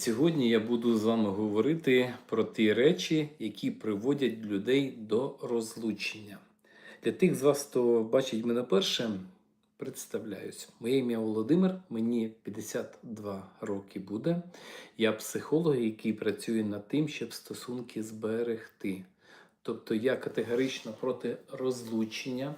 Сьогодні я буду з вами говорити про ті речі, які приводять людей до розлучення. Для тих з вас, хто бачить мене першим, представляюсь. Моє ім'я Володимир, мені 52 роки буде. Я психолог, який працює над тим, щоб стосунки зберегти. Тобто я категорично проти розлучення,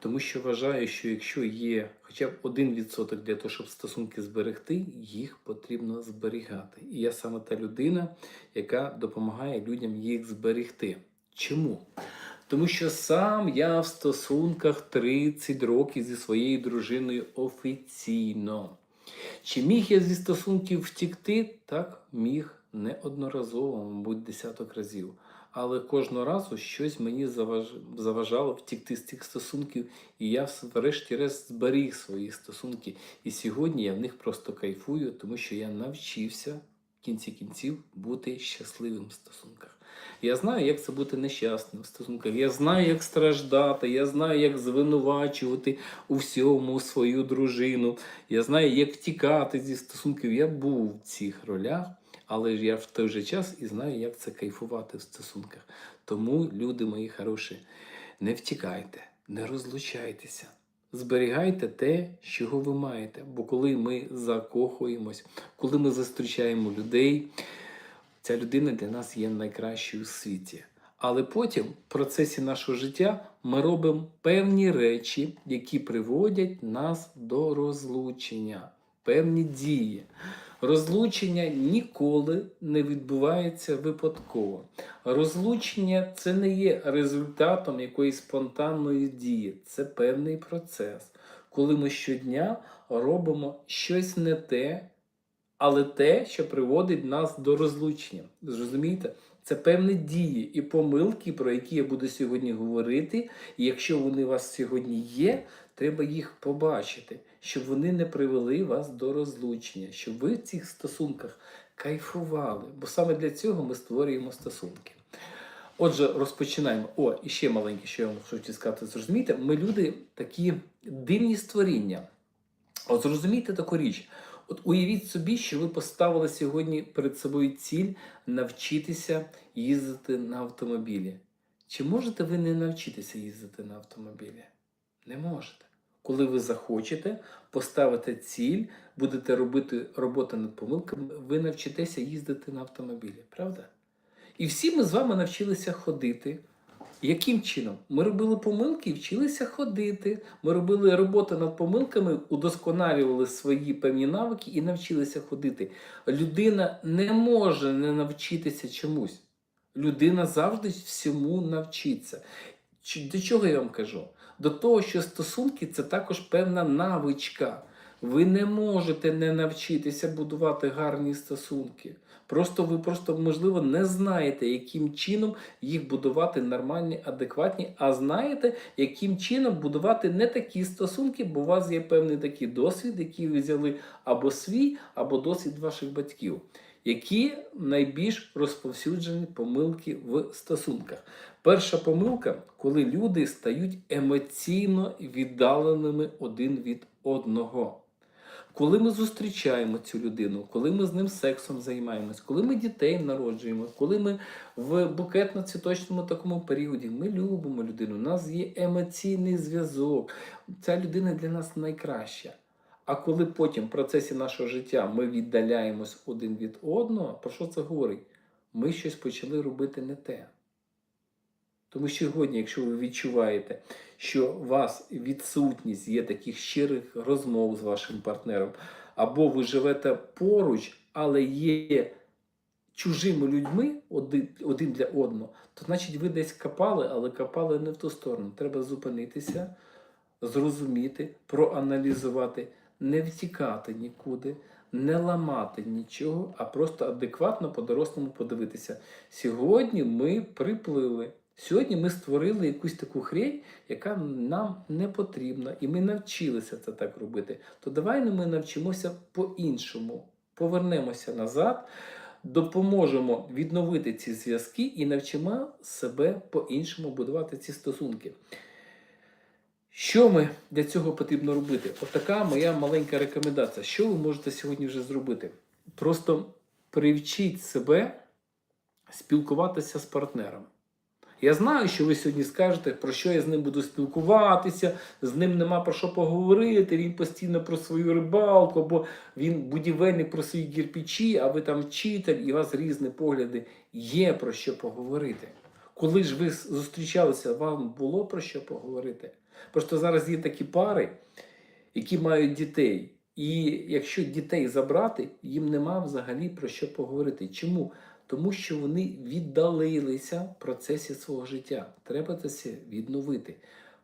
тому що вважаю, що якщо є хоча б один відсоток для того, щоб стосунки зберегти, їх потрібно зберігати. І я саме та людина, яка допомагає людям їх зберегти. Чому? Тому що сам я в стосунках 30 років зі своєю дружиною офіційно. Чи міг я зі стосунків втікти? Так, міг неодноразово, мабуть, десяток разів. Але кожного разу щось мені заважало втікти з цих стосунків, і я врешті-решт зберіг свої стосунки. І сьогодні я в них просто кайфую, тому що я навчився в кінці кінців бути щасливим в стосунках. Я знаю, як це бути нещасним в стосунках. Я знаю, як страждати, я знаю, як звинувачувати у всьому свою дружину. Я знаю, як втікати зі стосунків. Я був в цих ролях. Але ж я в той же час і знаю, як це кайфувати в стосунках. Тому, люди мої хороші, не втікайте, не розлучайтеся. Зберігайте те, чого ви маєте. Бо коли ми закохуємось, коли ми зустрічаємо людей, ця людина для нас є найкращою у світі. Але потім, в процесі нашого життя, ми робимо певні речі, які приводять нас до розлучення, певні дії. Розлучення ніколи не відбувається випадково. Розлучення це не є результатом якоїсь спонтанної дії, це певний процес, коли ми щодня робимо щось не те, але те, що приводить нас до розлучення. Зрозумієте? Це певні дії і помилки, про які я буду сьогодні говорити. І якщо вони у вас сьогодні є, треба їх побачити, щоб вони не привели вас до розлучення, щоб ви в цих стосунках кайфували. Бо саме для цього ми створюємо стосунки. Отже, розпочинаємо. О, і ще маленьке, що я вам хочу сказати. Зрозумієте, ми люди такі дивні створіння. От зрозумійте таку річ. От уявіть собі, що ви поставили сьогодні перед собою ціль навчитися їздити на автомобілі. Чи можете ви не навчитися їздити на автомобілі? Не можете. Коли ви захочете, поставите ціль, будете робити роботу над помилками, ви навчитеся їздити на автомобілі, правда? І всі ми з вами навчилися ходити. Яким чином? Ми робили помилки і вчилися ходити. Ми робили роботу над помилками, удосконалювали свої певні навики і навчилися ходити. Людина не може не навчитися чомусь. Людина завжди всьому навчиться. До чого я вам кажу? До того, що стосунки це також певна навичка. Ви не можете не навчитися будувати гарні стосунки. Просто ви просто, можливо, не знаєте, яким чином їх будувати нормальні, адекватні, а знаєте, яким чином будувати не такі стосунки, бо у вас є певний такий досвід, який ви взяли або свій, або досвід ваших батьків. Які найбільш розповсюджені помилки в стосунках? Перша помилка, коли люди стають емоційно віддаленими один від одного. Коли ми зустрічаємо цю людину, коли ми з ним сексом займаємось, коли ми дітей народжуємо, коли ми в букетно-цвіточному такому періоді, ми любимо людину, у нас є емоційний зв'язок. Ця людина для нас найкраща. А коли потім в процесі нашого життя ми віддаляємось один від одного, про що це говорить? Ми щось почали робити не те. Тому що сьогодні, якщо ви відчуваєте, що у вас відсутність є таких щирих розмов з вашим партнером, або ви живете поруч, але є чужими людьми один, один для одного, то значить ви десь копали, але копали не в ту сторону. Треба зупинитися, зрозуміти, проаналізувати, не втікати нікуди. Не ламати нічого, а просто адекватно по-дорослому подивитися. Сьогодні ми приплили. Сьогодні ми створили якусь таку хрень, яка нам не потрібна, і ми навчилися це так робити. То давай ми навчимося по-іншому, повернемося назад, допоможемо відновити ці зв'язки і навчимо себе по-іншому будувати ці стосунки. Що ми для цього потрібно робити? От така моя маленька рекомендація. Що ви можете сьогодні вже зробити? Просто привчіть себе спілкуватися з партнером. Я знаю, що ви сьогодні скажете, про що я з ним буду спілкуватися, з ним нема про що поговорити, він постійно про свою рибалку, або він будівельник про свої кірпічі, а ви там вчитель, і у вас різні погляди. Є про що поговорити. Коли ж ви зустрічалися, вам було про що поговорити? Просто зараз є такі пари, які мають дітей. І якщо дітей забрати, їм нема взагалі про що поговорити. Чому? Тому що вони віддалилися в процесі свого життя. Треба це відновити.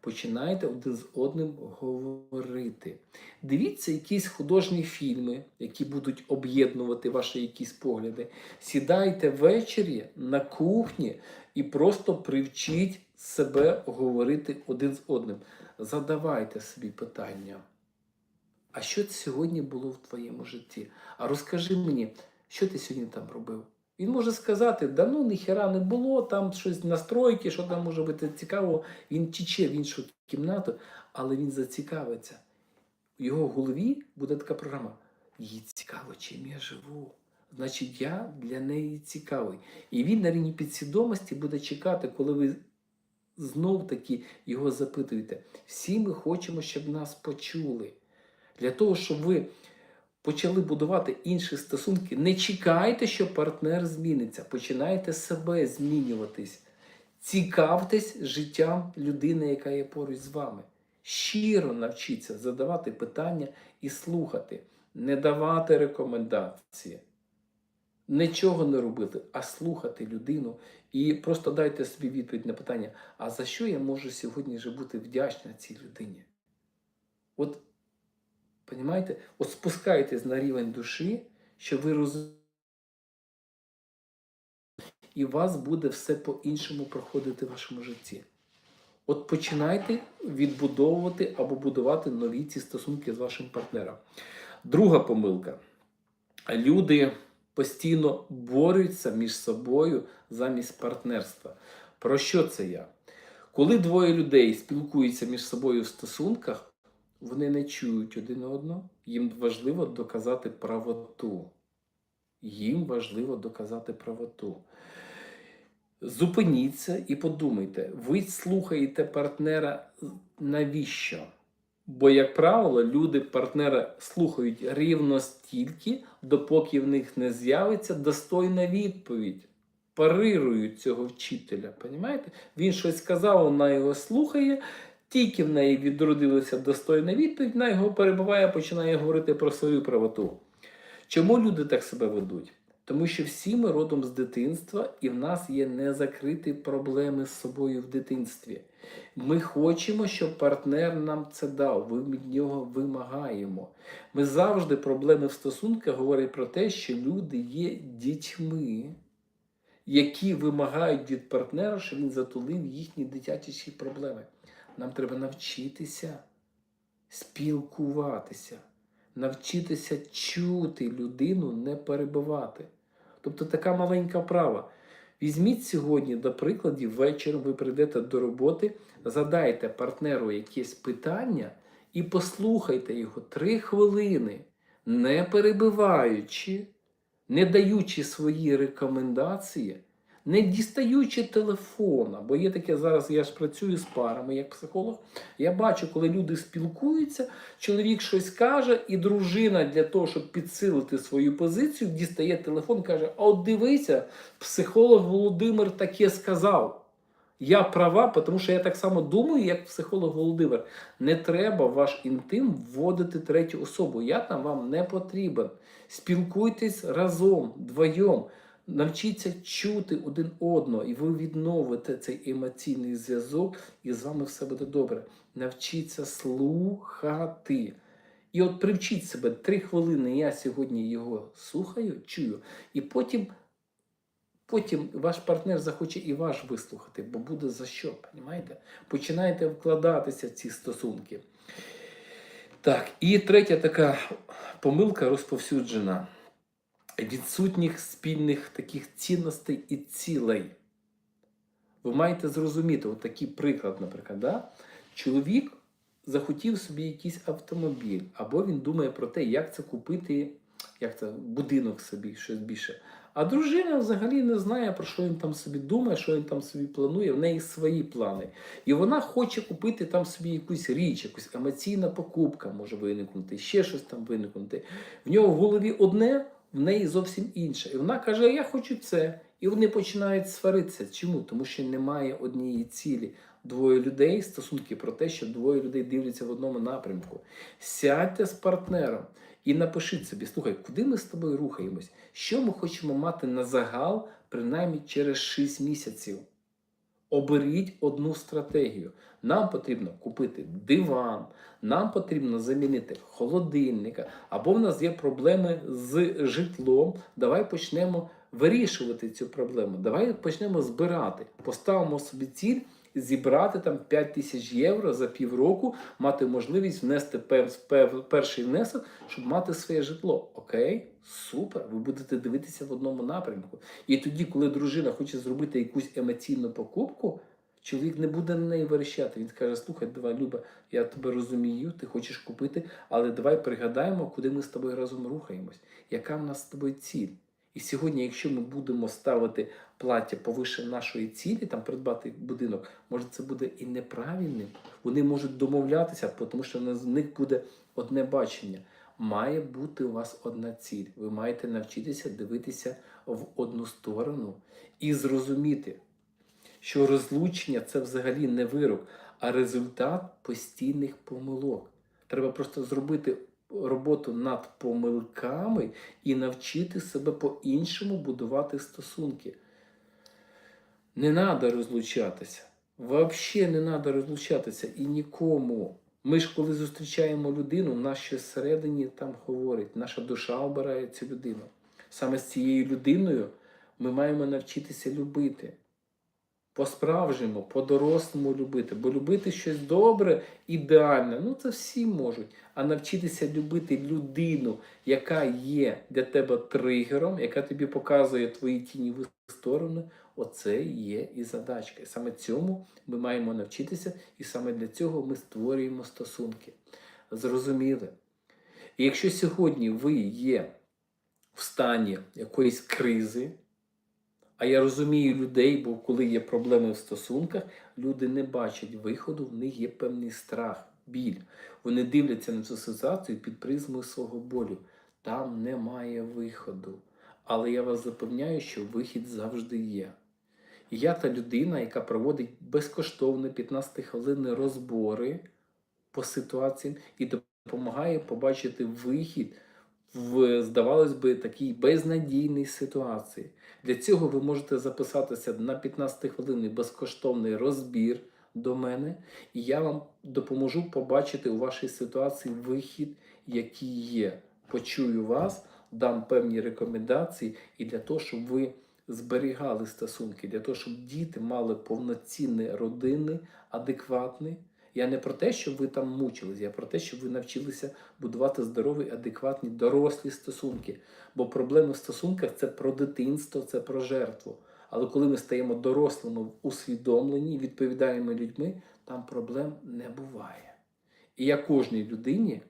Починайте один з одним говорити. Дивіться якісь художні фільми, які будуть об'єднувати ваші якісь погляди. Сідайте ввечері на кухні і просто привчіть себе говорити один з одним. Задавайте собі питання. А що сьогодні було в твоєму житті? А розкажи мені, що ти сьогодні там робив? Він може сказати, да ну ніхера не було, там щось настройки, що там може бути цікаво. Він тіче в іншу кімнату, але він зацікавиться. В його голові буде така програма. Їй цікаво, чим я живу. Значить, я для неї цікавий. І він на рівні підсвідомості буде чекати, коли ви знов таки його запитуєте. Всі ми хочемо, щоб нас почули. Для того, щоб ви почали будувати інші стосунки, не чекайте, що партнер зміниться. Починайте себе змінюватись. Цікавтесь життям людини, яка є поруч з вами. Щиро навчіться задавати питання і слухати, не давати рекомендації. Нічого не робити, а слухати людину і просто дайте собі відповідь на питання: а за що я можу сьогодні вже бути вдячна цій людині? От Понімаєте? От спускайтесь на рівень душі, що ви розумієте, і у вас буде все по-іншому проходити в вашому житті. От починайте відбудовувати або будувати нові ці стосунки з вашим партнером. Друга помилка. Люди постійно борються між собою замість партнерства. Про що це я? Коли двоє людей спілкуються між собою в стосунках, вони не чують один одного, їм важливо доказати правоту. Їм важливо доказати правоту. Зупиніться і подумайте, ви слухаєте партнера навіщо? Бо, як правило, люди партнера слухають рівно стільки, допоки в них не з'явиться достойна відповідь. Парирують цього вчителя. Понімаєте? Він щось сказав, вона його слухає, тільки в неї відродилася достойна відповідь, вона його перебуває, починає говорити про свою правоту. Чому люди так себе ведуть? Тому що всі ми родом з дитинства, і в нас є незакриті проблеми з собою в дитинстві. Ми хочемо, щоб партнер нам це дав. Ми від нього вимагаємо. Ми завжди проблеми в стосунках говорять про те, що люди є дітьми, які вимагають від партнера, щоб він затулив їхні дитячі проблеми. Нам треба навчитися спілкуватися, навчитися чути людину, не перебивати. Тобто така маленька права. Візьміть сьогодні, до прикладів, ввечері ви прийдете до роботи, задайте партнеру якесь питання і послухайте його три хвилини, не перебиваючи, не даючи свої рекомендації, не дістаючи телефона, бо є таке зараз, я ж працюю з парами як психолог. Я бачу, коли люди спілкуються, чоловік щось каже, і дружина для того, щоб підсилити свою позицію, дістає телефон каже: от дивися, психолог Володимир таке сказав. Я права, тому що я так само думаю, як психолог Володимир. Не треба ваш інтим вводити третю особу. Я там вам не потрібен. Спілкуйтесь разом, вдвоєм. Навчіться чути один одного, і ви відновите цей емоційний зв'язок, і з вами все буде добре. Навчіться слухати. І от привчіть себе три хвилини. Я сьогодні його слухаю, чую, і потім потім ваш партнер захоче і ваш вислухати, бо буде за що, розумієте? Починайте вкладатися в ці стосунки. Так, і третя така помилка розповсюджена відсутніх спільних таких цінностей і цілей. Ви маєте зрозуміти, от такий приклад, наприклад, да? чоловік захотів собі якийсь автомобіль, або він думає про те, як це купити як це, будинок собі, щось більше. А дружина взагалі не знає, про що він там собі думає, що він там собі планує, в неї свої плани. І вона хоче купити там собі якусь річ, якусь емоційна покупка може виникнути, ще щось там виникнути. В нього в голові одне, в неї зовсім інше. І вона каже: Я хочу це. І вони починають сваритися. Чому? Тому що немає однієї цілі. Двоє людей стосунки про те, що двоє людей дивляться в одному напрямку. Сядьте з партнером і напишіть собі, слухай, куди ми з тобою рухаємось? Що ми хочемо мати на загал, принаймні через 6 місяців. Оберіть одну стратегію. Нам потрібно купити диван, нам потрібно замінити холодильника, або в нас є проблеми з житлом. Давай почнемо вирішувати цю проблему. Давай почнемо збирати. Поставимо собі ціль зібрати там 5 тисяч євро за півроку, мати можливість внести перший внесок, щоб мати своє житло. Окей, супер. Ви будете дивитися в одному напрямку. І тоді, коли дружина хоче зробити якусь емоційну покупку, чоловік не буде на неї верещати. Він скаже: слухай, давай, Люба, я тебе розумію, ти хочеш купити, але давай пригадаємо, куди ми з тобою разом рухаємось, яка в нас з тобою ціль. І сьогодні, якщо ми будемо ставити плаття повише нашої цілі, там придбати будинок, може це буде і неправильним. Вони можуть домовлятися, тому що в них буде одне бачення. Має бути у вас одна ціль. Ви маєте навчитися дивитися в одну сторону і зрозуміти, що розлучення це взагалі не вирок, а результат постійних помилок. Треба просто зробити роботу над помилками і навчити себе по-іншому будувати стосунки. Не треба розлучатися. Взагалі не треба розлучатися і нікому. Ми ж, коли зустрічаємо людину, в нас щось всередині там говорить, наша душа обирає цю людину. Саме з цією людиною ми маємо навчитися любити. По-справжньому, по-дорослому любити. Бо любити щось добре, ідеальне, ну це всі можуть. А навчитися любити людину, яка є для тебе тригером, яка тобі показує твої тіньові сторони, оце є і задачка. І саме цьому ми маємо навчитися, і саме для цього ми створюємо стосунки. Зрозуміли? І якщо сьогодні ви є в стані якоїсь кризи, а я розумію людей, бо коли є проблеми в стосунках, люди не бачать виходу, в них є певний страх, біль. Вони дивляться на цю ситуацію під призмою свого болю. Там немає виходу. Але я вас запевняю, що вихід завжди є. І я та людина, яка проводить безкоштовні 15 хвилини розбори по ситуаціям і допомагає побачити вихід в, здавалось би, такій безнадійній ситуації. Для цього ви можете записатися на 15 хвилин безкоштовний розбір до мене, і я вам допоможу побачити у вашій ситуації вихід, який є. Почую вас, дам певні рекомендації і для того, щоб ви зберігали стосунки, для того, щоб діти мали повноцінні родини, адекватні. Я не про те, щоб ви там мучились, я про те, щоб ви навчилися будувати здорові, адекватні, дорослі стосунки. Бо проблеми в стосунках це про дитинство, це про жертву. Але коли ми стаємо дорослими, усвідомлені, відповідаємо людьми, там проблем не буває. І я кожній людині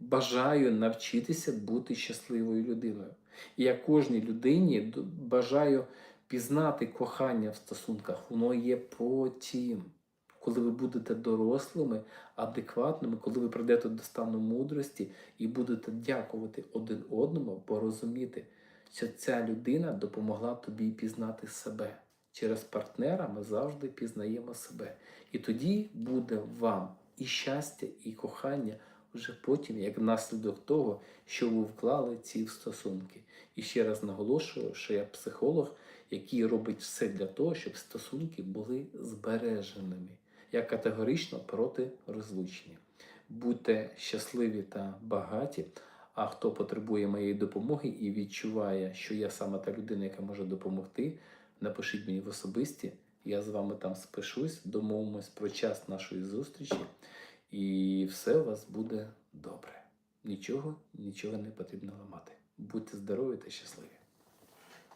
бажаю навчитися бути щасливою людиною. І я кожній людині бажаю пізнати кохання в стосунках. Воно є потім коли ви будете дорослими, адекватними, коли ви прийдете до стану мудрості і будете дякувати один одному, бо розуміти, що ця людина допомогла тобі пізнати себе. Через партнера ми завжди пізнаємо себе. І тоді буде вам і щастя, і кохання вже потім, як наслідок того, що ви вклали ці стосунки. І ще раз наголошую, що я психолог, який робить все для того, щоб стосунки були збереженими. Я категорично проти розлучення. Будьте щасливі та багаті. А хто потребує моєї допомоги і відчуває, що я саме та людина, яка може допомогти, напишіть мені в особисті. Я з вами там спишусь, домовимось про час нашої зустрічі, і все у вас буде добре. Нічого, нічого не потрібно ламати. Будьте здорові та щасливі!